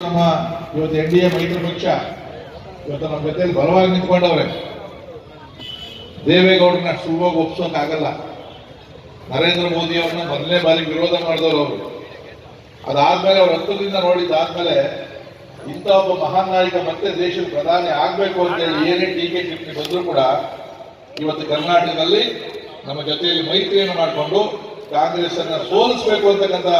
ನಮ್ಮ ಇವತ್ತು N D A ಮೈತ್ರಿ ಪಕ್ಷ ಇವತ್ತು ನಮ್ಮ ಜೊತೆಲಿ ಬಲವಾಗಿ ನಿಂತ್ಕೊಂಡವ್ರೆ. ದೇವೇಗೌಡರನ್ನ ಸುಲಭವಾಗಿ ಒಪ್ಸೋಕ್ ಆಗಲ್ಲ ನರೇಂದ್ರ ಮೋದಿ ಅವ್ರನ್ನ ಮೊದಲನೇ ಬಾರಿ ವಿರೋಧ ಮಾಡಿದವರು ಅವರು. ಅದಾದ್ಮೇಲೆ ಅವ್ರ ಹತ್ತದಿಂದ ನೋಡಿದ್ದಾದ್ಮೇಲೆ ಇಂಥ ಒಬ್ಬ ಮಹಾನ್ ನಾಯಕ ಮತ್ತೆ ದೇಶದ ಪ್ರಧಾನಿ ಆಗ್ಬೇಕು ಅಂತ ಹೇಳಿ ಏನೇ ಟೀಕೆ ಟಿಪ್ಪಣಿ ಬಂದರೂ ಕೂಡ ಇವತ್ತು ಕರ್ನಾಟಕದಲ್ಲಿ ನಮ್ಮ ಜೊತೆಯಲ್ಲಿ ಮೈತ್ರಿಯನ್ನು ಮಾಡಿಕೊಂಡು ಕಾಂಗ್ರೆಸ್ ಅನ್ನ ಸೋಲಿಸಬೇಕು ಅಂತಕ್ಕಂಥ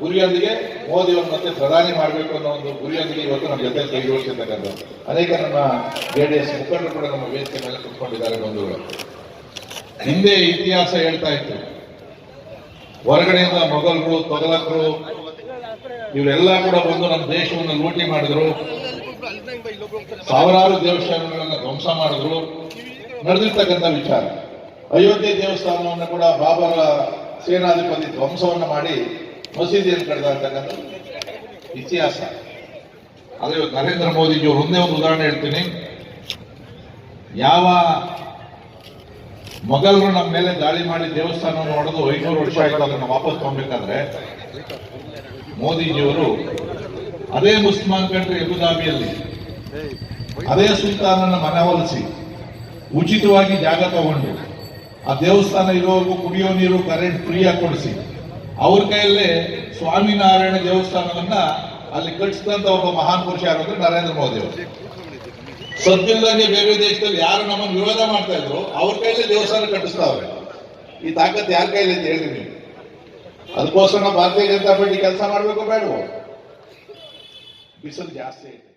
ಗುರಿಯೊಂದಿಗೆ ಮೋದಿ ಅವರು ಮತ್ತೆ ಪ್ರಧಾನಿ ಮಾಡಬೇಕು ಅನ್ನೋ ಒಂದು ಗುರಿಯೊಂದಿಗೆ ಇವತ್ತು ನಮ್ಮ ಜೊತೆ ಕೈ ಜೋಡಿಸಿರ್ತಕ್ಕಂಥ ಅನೇಕ ನಮ್ಮ ಜೆ ಡಿ ಎಸ್ ಮುಖಂಡರು ಕೂಡ ನಮ್ಮ ವೇದಿಕೆ ಮೇಲೆ ಕುತ್ಕೊಂಡಿದ್ದಾರೆ ಬಂಧುಗಳು. ಹಿಂದೆ ಇತಿಹಾಸ ಹೇಳ್ತಾ ಇತ್ತು ಹೊರಗಡೆಯಿಂದ ಮೊಘಲರು ತೊಗಲಕರು ಇವರೆಲ್ಲ ಕೂಡ ಬಂದು ನಮ್ಮ ದೇಶವನ್ನು ಲೂಟಿ ಮಾಡಿದ್ರು. ಸಾವಿರಾರು ದೇವಸ್ಥಾನಗಳನ್ನ ಧ್ವಂಸ ಮಾಡಿದ್ರು. ನಡೆದಿರ್ತಕ್ಕಂಥ ವಿಚಾರ. ಅಯೋಧ್ಯೆ ದೇವಸ್ಥಾನವನ್ನು ಕೂಡ ಬಾಬರ ಸೇನಾಧಿಪತಿ ಧ್ವಂಸವನ್ನು ಮಾಡಿ ಮಸೀದಿಯನ್ನು ಕಳೆದ ಅಂತಕ್ಕಂಥ ಇತಿಹಾಸ. ಅದೇ ಇವತ್ತು ನರೇಂದ್ರ ಮೋದಿಜಿ ಅವರು ಒಂದೇ ಒಂದು ಉದಾಹರಣೆ ಹೇಳ್ತೀನಿ. ಯಾವ ಮೊಘಲರು ನಮ್ಮ ಮೇಲೆ ದಾಳಿ ಮಾಡಿ ದೇವಸ್ಥಾನವನ್ನು ನೋಡೋದು ಐನೂರು ವರ್ಷ ಆಯಿತು ಅದನ್ನು ವಾಪಸ್ ತಗೊಬೇಕಾದ್ರೆ ಮೋದಿಜಿಯವರು ಅದೇ ಮುಸ್ಲ್ಮಾನ್ ಕಂಟ್ರಿ ಅಬುದಾಬಿಯಲ್ಲಿ ಅದೇ ಸುಲ್ತಾನನ ಮನವೊಲಿಸಿ ಉಚಿತವಾಗಿ ಜಾಗ ತಗೊಂಡು ಆ ದೇವಸ್ಥಾನ ಇರೋವರೆಗೂ ಕುಡಿಯೋ ನೀರು ಕರೆಂಟ್ ಫ್ರೀಯಾಗಿ ಕೊಡಿಸಿ. ಅವ್ರ ಕೈಯಲ್ಲೇ ಸ್ವಾಮಿನಾರಾಯಣ ದೇವಸ್ಥಾನವನ್ನ ಅಲ್ಲಿ ಕಟ್ಟಿಸಿದಂತ ಒಬ್ಬ ಮಹಾನ್ ಪುರುಷ ಯಾರು ನರೇಂದ್ರ ಮೋದಿ ಅವರು. ಸದ್ಯದಾಗೆ ಬೇರೆ ದೇಶದಲ್ಲಿ ಯಾರು ನಮ್ಮನ್ನು ವಿರೋಧ ಮಾಡ್ತಾ ಇದ್ರು, ಅವ್ರ ಕೈಯಲ್ಲಿ ದೇವಸ್ಥಾನ ಕಟ್ಟಿಸ್ತಾವ್ರೆ. ಈ ತಾಕತ್ ಯಾರ ಕೈಲಿ ಅಂತ ಹೇಳಿ ನೀವು. ಅದಕ್ಕೋಸ್ಕರ ಭಾರತೀಯ ಜನತಾ ಪಾರ್ಟಿ ಕೆಲಸ ಮಾಡಬೇಕು ಬೇಡವೋ? ಬಿಸಿಲು ಜಾಸ್ತಿ ಐತೆ.